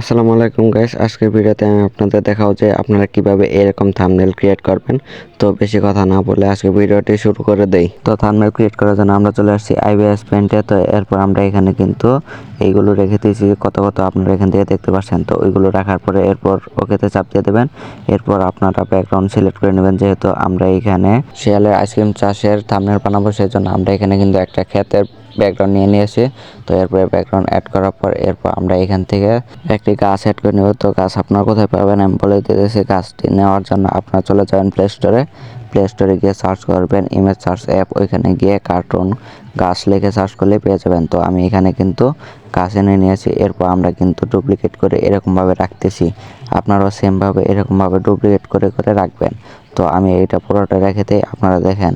আসসালামু আলাইকুম গাইস আজকের ভিডিওতে আমি আপনাদের দেখাবো যে আপনারা কীভাবে এরকম থাম্বনেল ক্রিয়েট করবেন। তো বেশি কথা না বলে আজকে ভিডিওটি শুরু করে দেই। তো থাম্বনেল ক্রিয়েট করার জন্য আমরা চলে আসছি আইবিএস পেন্টে তো এরপর আমরা এখানে কিন্তু এইগুলো রেখে দিয়েছি, কত কত আপনারা এখান থেকে দেখতে পাচ্ছেন। তো ওইগুলো রাখার পরে এরপর ওকেতে চাপ দিয়ে দেবেন। এরপর আপনারা ব্যাকগ্রাউন্ড সিলেক্ট করে নেবেন, যেহেতু আমরা এখানে শিয়ালের আইসক্রিম চাষের থাম্বনেল বানাবো সেই জন্য আমরা এখানে কিন্তু একটা ক্ষেতের ব্যাকগ্রাউন্ড নিয়ে নিয়েছি। তো এরপরে ব্যাকগ্রাউন্ড অ্যাড করার পর এরপর আমরা এখান থেকে একটি গাছ অ্যাড করে নেব। তো গাছ আপনার কোথায় পাবেন আমি বলে দিতেছি। গাছটি নেওয়ার জন্য আপনারা চলে যাবেন প্লে স্টোরে প্লে স্টোরে গিয়ে সার্চ করবেন ইমেজ সার্চ অ্যাপ ওইখানে গিয়ে কার্টুন গাছ লিখে সার্চ করলে পেয়ে যাবেন। তো আমি এখানে কিন্তু গাছ এনে নিয়েছি। এরপর আমরা কিন্তু ডুপ্লিকেট করে এরকমভাবে রাখতেছি। আপনারাও সেমভাবে এরকমভাবে ডুপ্লিকেট করে করে রাখবেন। তো আমি এটা পুরোটা রেখে দিই। আপনারা দেখেন।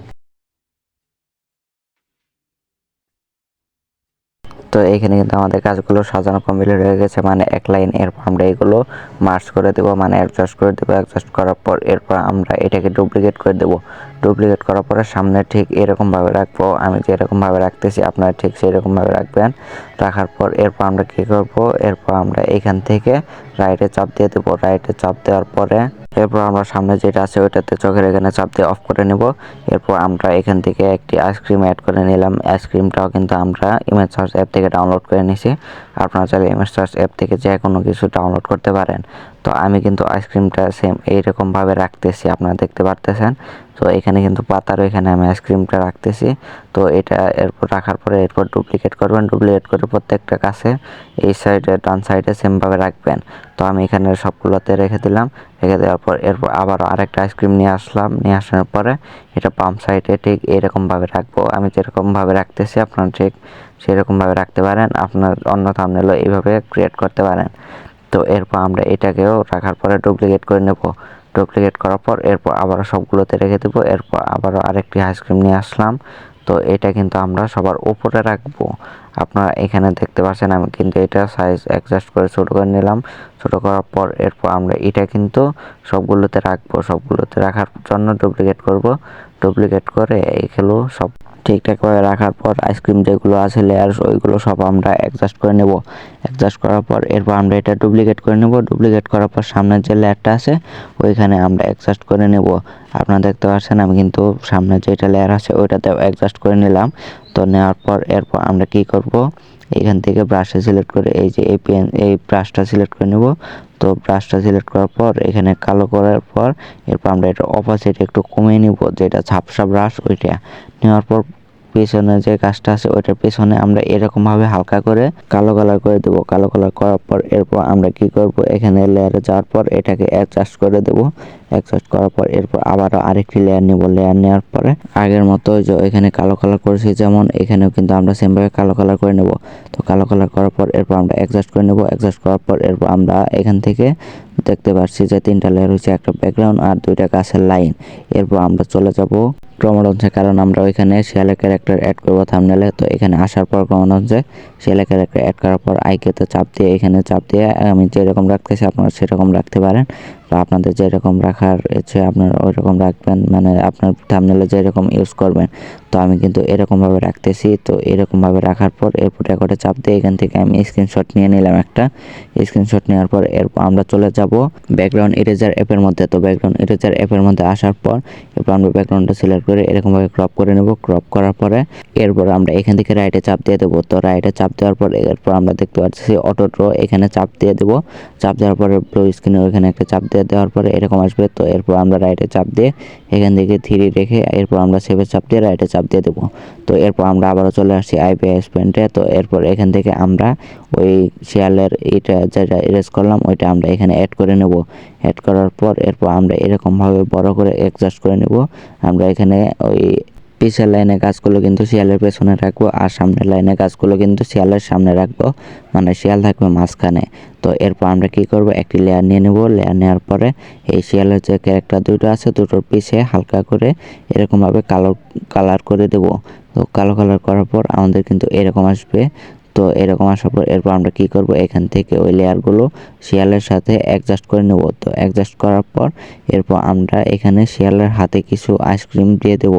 তো এখানে কিন্তু আমাদের কাজগুলো সাজানো কমপ্লিট হয়ে গেছে। মানে এক লাইন, এরপর আমরা এগুলো মার্চ করে দেবো মানে অ্যাডজাস্ট করে দেবো। অ্যাডজাস্ট করার পর এরপর আমরা এটাকে ডুপ্লিকেট করে দেবো। ডুপ্লিকেট করার পরে সামনে ঠিক এরকমভাবে রাখব। আমি যেরকমভাবে রাখতেছি, আপনারা ঠিক সেরকমভাবে রাখবেন। রাখার পর এরপর আমরা কী করব? এরপর আমরা এখান থেকে রাইটে চাপ দিয়ে দেবো। রাইটে চাপ দেওয়ার পরে এরপর আমরা সামনে যেটা আছে ওইটাতে চোখের এখানে চাপ দিয়ে অফ করে নেব। এরপর আমরা এখান থেকে একটি আইসক্রিম অ্যাড করে নিলাম। আইসক্রিমটাও কিন্তু আমরা ইমেজ সার্চ অ্যাপ থেকে ডাউনলোড করে নিছি আপনারা চাইলে ইমেজ সার্চ অ্যাপ থেকে যে কোনো কিছু ডাউনলোড করতে পারেন। তো আমি কিন্তু আইসক্রিমটা সেম এইরকমভাবে রাখতেছি, আপনারা দেখতে পারতেছেন। তো এখানে কিন্তু পাতার এখানে আমি আইসক্রিমটা রাখতেছি। তো এটা এরপর রাখার পরে এরপর ডুপ্লিকেট করবেন। ডুপ্লিকেট করে প্রত্যেকটা কাছে এই সাইডে ডান সাইডে সেমভাবে রাখবেন। তো আমি এখানে সবগুলোতে রেখে দিলাম। রেখে দেওয়ার পর এরপর আবার আরেকটা আইসক্রিম নিয়ে আসলাম। নিয়ে আসার পরে এটা পাম্প সাইডে ঠিক এরকমভাবে রাখব। আমি যেরকমভাবে রাখতেছি, আপনারা ঠিক সেরকমভাবে রাখতে পারেন, আপনার অন্য থামনেলও এইভাবে ক্রিয়েট করতে পারেন। তো এরপর আমরা এটাকেও রাখার পরে ডুপ্লিকেট করে নেব। ডুপ্লিকেট করার পর এরপর আবারও সবগুলোতে রেখে দেবো। এরপর আবারও আরেকটি আইসক্রিম নিয়ে আসলাম। তো এটা কিন্তু আমরা সবার উপরে রাখব। আপনারা এখানে দেখতে পাচ্ছেন আমি কিন্তু এটা সাইজ অ্যাডজাস্ট করে ছোটো করে নিলাম। ছোটো করার পর এরপর আমরা এটা কিন্তু সবগুলোতে রাখব। সবগুলোতে রাখার জন্য ডুপ্লিকেট করব। ডুপ্লিকেট করে এইগুলো সব ঠিকঠাকভাবে রাখার পর আইসক্রিম যেগুলো আছে লেয়ার ওইগুলো সব আমরা অ্যাডজাস্ট করে নেব। অ্যাডজাস্ট করার পর এরপর আমরা এটা ডুপ্লিকেট করে নেব। ডুপ্লিকেট করার পর সামনের যে লেয়ারটা আছে, ওইখানে আমরা অ্যাডজাস্ট করে নেব। আপনারা দেখতে পাচ্ছেন, আমি কিন্তু সামনে যেটা লেয়ার আছে ওইটাতে অ্যাডজাস্ট করে নিলাম। তো নেওয়ার পর এরপর আমরা কি করব? এখান থেকে ব্রাশটা সিলেক্ট করে এই যে এই পেন এই ব্রাশটা সিলেক্ট করে নেব। তো ব্রাশটা সিলেক্ট করার পর, এখানে কালো করার পর, এরপর আমরা এটা অপোজিট একটু কমিয়ে নিব, যেটা ঝাপসা ব্রাশ ওইটা। নেওয়ার পর পেছনে যে কাজটা আছে, ওইটার পেছনে আমরা এরকম ভাবে হালকা করে কালো কালার করে দেব। কালো কালার করার পর এরপর আমরা কি করব? এখানে লেয়ারে যাওয়ার পর এটাকে অ্যাডজাস্ট করে দেব। অ্যাডজাস্ট করার পর এরপর আবারও আরেকটি লেয়ার নেব। লেয়ার নেওয়ার পরে আগের মতো যে এখানে কালো কালার করেছি, যেমন এখানেও কিন্তু আমরা সেমভাবে কালো কালার করে নেব। তো কালো কালার করার পর এরপর আমরা অ্যাডজাস্ট করে নেব। অ্যাডজাস্ট করার পর এরপর আমরা এখান থেকে দেখতে পাচ্ছি যে তিনটা লেয়ার হচ্ছে একটা ব্যাকগ্রাউন্ড আর দুইটা গাছের লাইন এরপর আমরা চলে যাব ক্রমরঞ্জে, কারণ আমরা ওইখানে শিয়ালের ক্যারেক্টার অ্যাড করব থামনেলে তো এখানে আসার পর ক্রমরঞ্জে শিয়ালের ক্যারেক্টার অ্যাড করার পর আইকে তো চাপ দিয়ে, এখানে চাপ দিয়ে আমি যেরকম রাখতেছি আপনারা সেরকম রাখতে পারেন। আপনাদের যেরকম রাখার ইচ্ছে আপনারা ওই রকম রাখবেন মানে আপনার থামনেলে যেরকম ইউজ করবেন, তো আমি কিন্তু এরকমভাবে রাখতেছি। তো এরকমভাবে রাখার পর এরপর রেকর্ডে চাপ দিয়ে এখান থেকে আমি স্ক্রিনশট নিয়ে নিলাম একটা। স্ক্রিনশট নেওয়ার পর এরপর আমরা চলে যাব ব্যাকগ্রাউন্ড ইরেজার অ্যাপের মধ্যে। তো ব্যাকগ্রাউন্ড ইরেজার অ্যাপের মধ্যে আসার পর এরপর আমরা ব্যাকগ্রাউন্ডটা সিলেক্ট করে এরকমভাবে ক্রপ করে নেব। ক্রপ করার পরে এরপর আমরা এখান থেকে রাইটে চাপ দিয়ে দেবো। তো রাইটে চাপ দেওয়ার পর এরপর আমরা দেখতে পাচ্ছি অটো ড্র এখানে চাপ দিয়ে দেবো। চাপ দেওয়ার পরে ব্লু স্ক্রিনের ওখানে একটা চাপ দিয়ে দেওয়ার পরে এরকম আসবে, তো এরপর আমরা রাইটে চাপ দিয়ে এখান থেকে থ্রি রেখে এরপর আমরা সেভে চাপ দিয়ে রাইটে চাপ দিয়ে দেবো। তো এরপর আমরা আবারও চলে আসছি আইপিএস পয়েন্টে তো এরপর এখান থেকে আমরা ওই শিয়ালের এটা যেটা এরেজ করলাম, ওইটা আমরা এখানে অ্যাড করে নেব। অ্যাড করার পর এরপর আমরা এরকমভাবে বড় করে অ্যাডজাস্ট করে নেব। আমরা এখানে ওই পিছের লাইনে গাছগুলো কিন্তু শিয়ালের পেছনে রাখব আর সামনের লাইনে গাছগুলো কিন্তু শিয়ালের সামনে রাখব। মানে শিয়াল থাকবে মাঝখানে। তো এরপর আমরা কি করব? একটি লেয়ার নিয়ে নেব। লেয়ার নেওয়ার পরে এই শিয়ালের যে ক্যারেক্টার দুটো আছে, দুটোর পিছে হালকা করে এরকমভাবে কালো কালার করে দেব। তো কালো কালার করার পর আমাদের কিন্তু এরকম আসবে। তো এরকম আসার পর এরপর আমরা কি করব? এখান থেকে ওই লেয়ারগুলো শিয়ালের সাথে অ্যাডজাস্ট করে নেব। তো অ্যাডজাস্ট করার পর এরপর আমরা এখানে শিয়ালের হাতে কিছু আইসক্রিম দিয়ে দেব।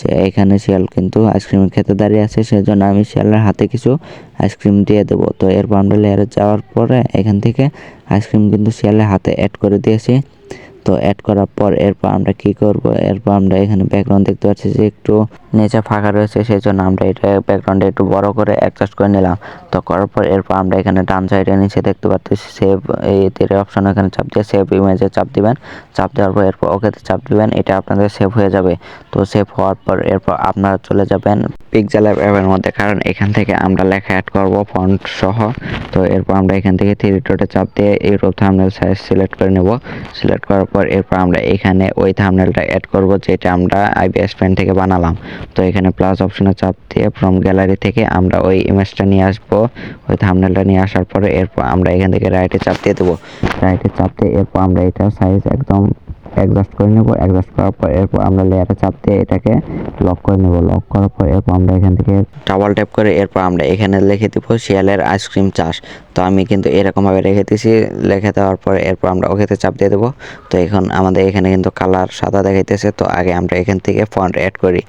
যে এখানে শিয়াল কিন্তু আইসক্রিম খেতে দাঁড়িয়ে আছে, সেজন্য আমি শিয়ালের হাতে কিছু আইসক্রিম দিয়ে দেবো। তো এর আমরা লেয়ারে যাওয়ার পরে এখান থেকে আইসক্রিম কিন্তু শিয়ালের হাতে অ্যাড করে দিয়েছি। তো অ্যাড করার পর এরপর আমরা কি করব? এরপর আমরা এখানে ব্যাকগ্রাউন্ড দেখতে পাচ্ছি যে একটু নিচে ফাঁকা রয়েছে সেই জন্য আমরা এটা ব্যাকগ্রাউন্ডে একটু বড় করে অ্যাডজাস্ট করে নিলাম। তো করার পর এরপর আমরা এখানে ডান সাইডে নিচে দেখতে পাচ্ছি সেভ এই তীরের অপশন এখানে চাপ দিয়ে সেভ ইমেজে চাপ দিবেন। চাপ দেওয়ার পর এরপর ওকেতে চাপ দিবেন, এটা আপনাদের সেভ হয়ে যাবে। তো সেভ হওয়ার পর এরপর আপনারা চলে যাবেন পিকজেল অ্যাপের মধ্যে, কারণ এখান থেকে আমরা লেখা অ্যাড করব ফন্ট সহ। তো এরপর আমরা এখান থেকে থ্রি ডটে চাপ দিয়ে ইউরোপ থামনেল সাইজ সিলেক্ট করে নেব। সিলেক্ট করার পর এরপর আমরা এখানে ওই থামনেলটা অ্যাড করব, যেটা আমরা আইবিএস পেন থেকে বানালাম। তো এখানে প্লাস অপশনে চাপ দিয়ে ফ্রম গ্যালারি থেকে আমরা ওই ইমেজটা নিয়ে আসব। ওই থামনেলটা নিয়ে আসার পরে এরপর আমরা এখান থেকে রাইটে চাপ দিয়ে দেবো। রাইটে চাপ দিয়ে এরপর আমরা এটা সাইজ একদম অ্যাডজাস্ট করে নেব অ্যাডজাস্ট করার পর এরপর আমরা লেয়ারে চাপ দিয়ে এটাকে লক করে নেব। লক করার পর এরপর আমরা এখান থেকে ডাবল ট্যাপ করে এরপর আমরা এখানে লিখে দেবো, শিয়ালের আইসক্রিম চাষ। তো আমি কিন্তু এরকমভাবে রেখে দিয়েছি, লিখে দেওয়ার পর এরপর আমরা ওকেতে চাপ দিয়ে দেবো। তো এখন আমাদের এখানে কিন্তু কালার সাদা দেখাইতেছে, তো আগে আমরা এখান থেকে ফন্ট অ্যাড করি।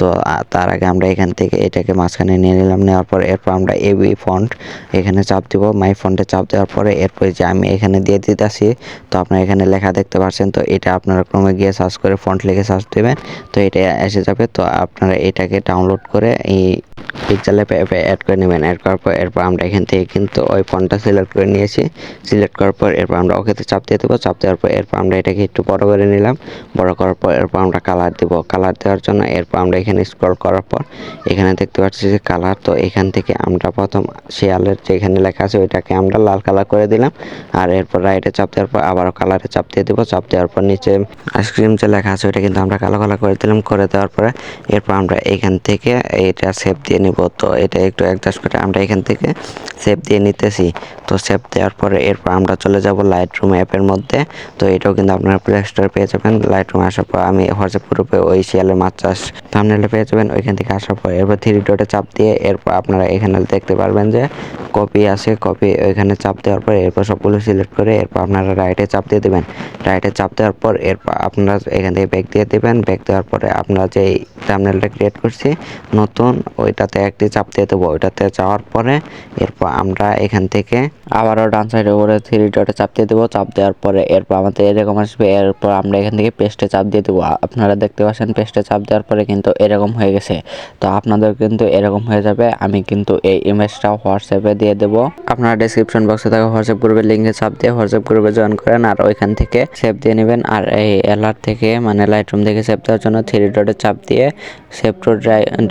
তো তার আগে আমরা এখান থেকে এটাকে মাঝখানে নিয়ে নিলাম। নেওয়ার পর এরপর আমরা এবি ফন্ট এখানে চাপ দিব। মাই ফন্টে চাপ দেওয়ার পরে এরপর যে আমি এখানে দিয়ে দিতেছি, তো আপনারা এখানে লেখা দেখতে পাচ্ছেন তো এটা আপনারা ক্রমে গিয়ে সার্চ করে ফন্ট লিখে সার্চ দেবেন, তো এটা এসে যাবে। তো আপনারা এটাকে ডাউনলোড করে এই পিকচার অ্যাপে অ্যাড করে নেবেন। অ্যাড করার পর এরপর আমরা এখান থেকে কিন্তু ওই ফন্টটা সিলেক্ট করে নিয়েছি। সিলেক্ট করার পর এরপর আমরা ওকেতে চাপ দিয়ে দেবো। চাপ দেওয়ার পর এরপর আমরা এটাকে একটু বড় করে নিলাম। বড় করার পর এরপর আমরা কালার দেবো। কালার দেওয়ার জন্য এরপর আমরা এখানে স্ক্রল করার পর, এখানে দেখতে পাচ্ছি যে কালার তো এখান থেকে আমরা প্রথম শিয়ালের যেখানে লেখা আছে ওইটাকে আমরা লাল কালার করে দিলাম। আর এরপর রাইটে চাপ দেওয়ার পর আবারও কালারে চাপ দিয়ে দেবো। চাপ দেওয়ার পর নিচে আইসক্রিম যে লেখা আছে ওইটা কিন্তু আমরা কালো কালার করে দিলাম। করে দেওয়ার পরে এরপর আমরা এখান থেকে এটা সেভ দিয়ে নিব। তো এটা একটু অ্যাডজাস্ট করে আমরা এখান থেকে সেভ দিয়ে নিতেছি। তো সেভ দেওয়ার পরে এরপর আমরা চলে যাব লাইট রুম অ্যাপের মধ্যে। তো এটাও কিন্তু আপনারা প্লে স্টোরে পেয়ে যাবেন। লাইট রুম আসার পর আমি হোয়াটসঅ্যাপ গ্রুপে ওই শিয়ালের মাছ চাষ থামনেলে পেয়ে যাবেন। ওইখান থেকে আসার পর এরপর থ্রি ডটে চাপ দিয়ে এরপর আপনারা এখানে দেখতে পারবেন যে কপি আছে কপি ওইখানে চাপ দেওয়ার পর এরপর সবগুলো সিলেক্ট করে এরপর আপনারা রাইটে চাপ দিয়ে দেবেন। রাইটে চাপ দেওয়ার পর এরপর আপনারা এখান থেকে ব্যাক দিয়ে দেবেন। ব্যাক দেওয়ার পরে আপনারা যে থামনেলটা ক্রিয়েট করছি, নতুন, ওইটাতে একটি চাপ দিয়ে দেবো। ওইটাতে যাওয়ার পরে এরপর আমরা এখান থেকে আবারও ডান সাইডে উপরে থ্রি ডটে চাপ দিয়ে দেবো। চাপ দেওয়ার পরে এরপর আমাদের এরকম আসবে। এরপর আমরা এখান থেকে পেস্টে চাপ দিয়ে দেবো। আপনারা দেখতে পাচ্ছেন পেস্টে চাপ দেওয়ার পরে কিন্তু এরকম হয়ে গেছে। তো আপনাদের কিন্তু এরকম হয়ে যাবে, আমি কিন্তু এই ইমেজটা হোয়াটসঅ্যাপে দিয়ে দেবো। আপনারা ডিসক্রিপশন বক্সে থাকা হোয়াটসঅ্যাপ গ্রুপের লিঙ্কে চাপ দিয়ে হোয়াটসঅ্যাপ গ্রুপে জয়েন করেন আর ওইখান থেকে সেভ দিয়ে নেবেন। আর এই এলার থেকে মানে লাইট রুম থেকে সেভ দেওয়ার জন্য থ্রি ডটে চাপ দিয়ে সেভ টু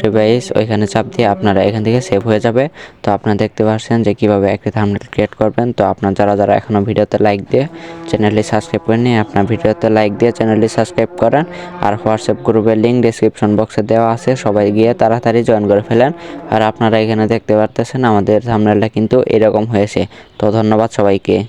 ডিভাইস ওইখানে চাপ দিয়ে আপনারা এখান থেকে সেভ হয়ে যাবে। তো আপনারা দেখতে পাচ্ছেন যে কীভাবে একটি থাম্বনেল ক্রিয়েট করবেন। তো আপনার যারা যারা এখনও ভিডিওতে লাইক দিয়ে চ্যানেলটি সাবস্ক্রাইব করে নিয়ে আপনার ভিডিওতে লাইক দিয়ে চ্যানেলটি সাবস্ক্রাইব করেন। আর হোয়াটসঅ্যাপ গ্রুপের লিঙ্ক ডিসক্রিপশন বক্সে দেওয়া আছে, সবাই গিয়ে তাড়াতাড়ি জয়েন করে ফেলেন। আর আপনারা এখানে দেখতে পারতেছেন আমাদের সামনেটা কিন্তু এরকম হয়েছে। তো ধন্যবাদ সবাইকে।